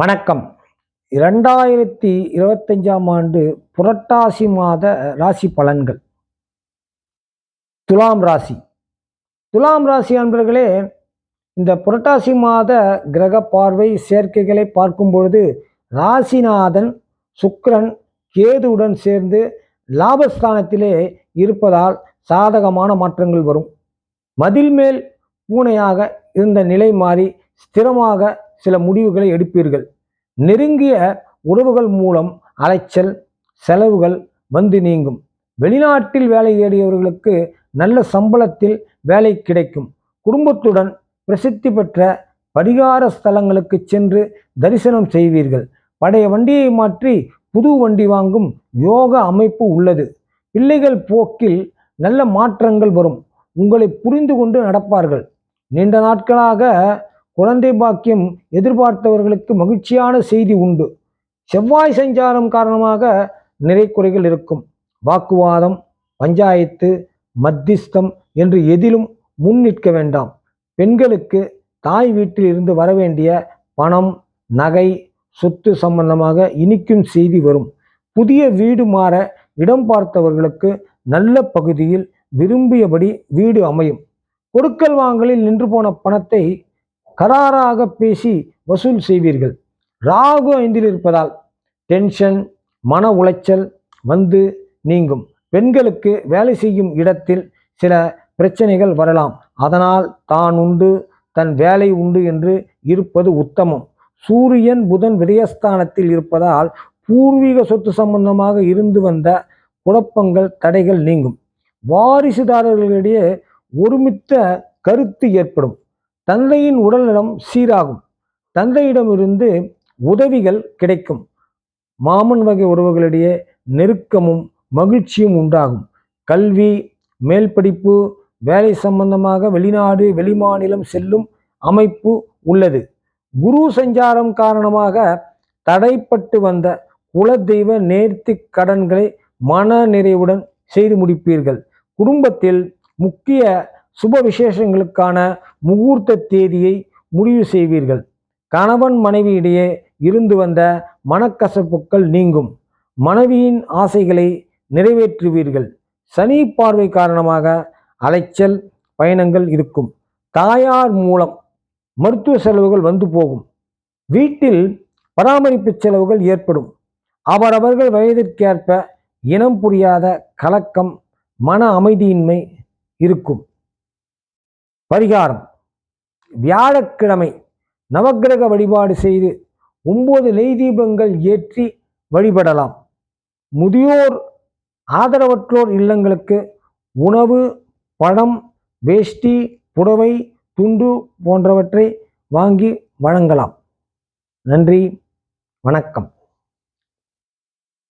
வணக்கம். இரண்டாயிரத்தி இருபத்தஞ்சாம் ஆண்டு புரட்டாசி மாத ராசி பலன்கள். துலாம் ராசி. துலாம் ராசி அன்பர்களே இந்த புரட்டாசி மாத கிரக பார்வை சேர்க்கைகளை பார்க்கும் பொழுது ராசிநாதன் சுக்கரன் கேதுவுடன் சேர்ந்து லாபஸ்தானத்திலே இருப்பதால் சாதகமான மாற்றங்கள் வரும். மதில் மேல் பூனையாக இருந்த நிலை மாறி ஸ்திரமாக சில முடிவுகளை எடுப்பீர்கள். நெருங்கிய உறவுகள் மூலம் அலைச்சல் செலவுகள் வந்து நீங்கும். வெளிநாட்டில் வேலை தேடியவர்களுக்கு நல்ல சம்பளத்தில் வேலை கிடைக்கும். குடும்பத்துடன் பிரசித்தி பெற்ற பரிகார ஸ்தலங்களுக்கு சென்று தரிசனம் செய்வீர்கள். பழைய வண்டியை மாற்றி புது வண்டி வாங்கும் யோக அமைப்பு உள்ளது. பிள்ளைகள் போக்கில் நல்ல மாற்றங்கள் வரும். உங்களை புரிந்து கொண்டு நடப்பார்கள். நீண்ட நாட்களாக குழந்தை பாக்கியம் எதிர்பார்த்தவர்களுக்கு மகிழ்ச்சியான செய்தி உண்டு. செவ்வாய் சஞ்சாரம் காரணமாக நிறை குறைகள் இருக்கும். வாக்குவாதம் பஞ்சாயத்து மத்திஸ்தம் என்று எதிலும் முன் நிற்க வேண்டாம். பெண்களுக்கு தாய் வீட்டில் இருந்து வரவேண்டிய பணம் நகை சொத்து சம்பந்தமாக இனிக்கும் செய்தி வரும். புதிய வீடு மாற இடம் பார்த்தவர்களுக்கு நல்ல பகுதியில் விரும்பியபடி வீடு அமையும். கொடுக்கல் வாங்கலில் நின்று போன பணத்தை கராராக பேசி வசூல் செய்வீர்கள். ராகு ஐந்தில் இருப்பதால் டென்ஷன் மன உளைச்சல் வந்து நீங்கும். பெண்களுக்கு வேலை செய்யும் இடத்தில் சில பிரச்சனைகள் வரலாம். அதனால் தான் உண்டு தன் வேலை உண்டு என்று இருப்பது உத்தமம். சூரியன் புதன் விரயஸ்தானத்தில் இருப்பதால் பூர்வீக சொத்து சம்பந்தமாக இருந்து வந்த குழப்பங்கள் தடைகள் நீங்கும். வாரிசுதாரர்களிடையே ஒருமித்த கருத்து ஏற்படும். தந்தையின் உடல்நலம் சீராகும். தந்தையிடமிருந்து உதவிகள் கிடைக்கும். மாமன் வகை உறவுகளிடையே நெருக்கமும் மகிழ்ச்சியும் உண்டாகும். கல்வி மேல் படிப்பு வேலை சம்பந்தமாக வெளிநாடு வெளிமாநிலம் செல்லும் அமைப்பு உள்ளது. குரு சஞ்சாரம் காரணமாக தடைப்பட்டு வந்த குலதெய்வ நேர்த்தி கடன்களை மன நிறைவுடன் செய்து முடிப்பீர்கள். குடும்பத்தில் முக்கிய சுப விசேஷங்களுக்கான முகூர்த்த தேதியை முடிவு செய்வீர்கள். கணவன் மனைவியிடையே இருந்து வந்த மனக்கசப்புக்கள் நீங்கும். மனைவியின் ஆசைகளை நிறைவேற்றுவீர்கள். சனி பார்வை காரணமாக அலைச்சல் பயணங்கள் இருக்கும். தாயார் மூலம் மருத்துவ செலவுகள் வந்து போகும். வீட்டில் பராமரிப்பு செலவுகள் ஏற்படும். அவரவர்கள் வயதிற்கேற்ப இனம் புரியாத கலக்கம் மன அமைதியின்மை இருக்கும். பரிகாரம். வியாழக்கிழமை நவக்கிரக வழிபாடு செய்து ஒன்பது நெய் தீபங்கள் ஏற்றி வழிபடலாம். முதியோர் ஆதரவற்றோர் இல்லங்களுக்கு உணவு பணம் வேஷ்டி புடவை துண்டு போன்றவற்றை வாங்கி வழங்கலாம். நன்றி வணக்கம்.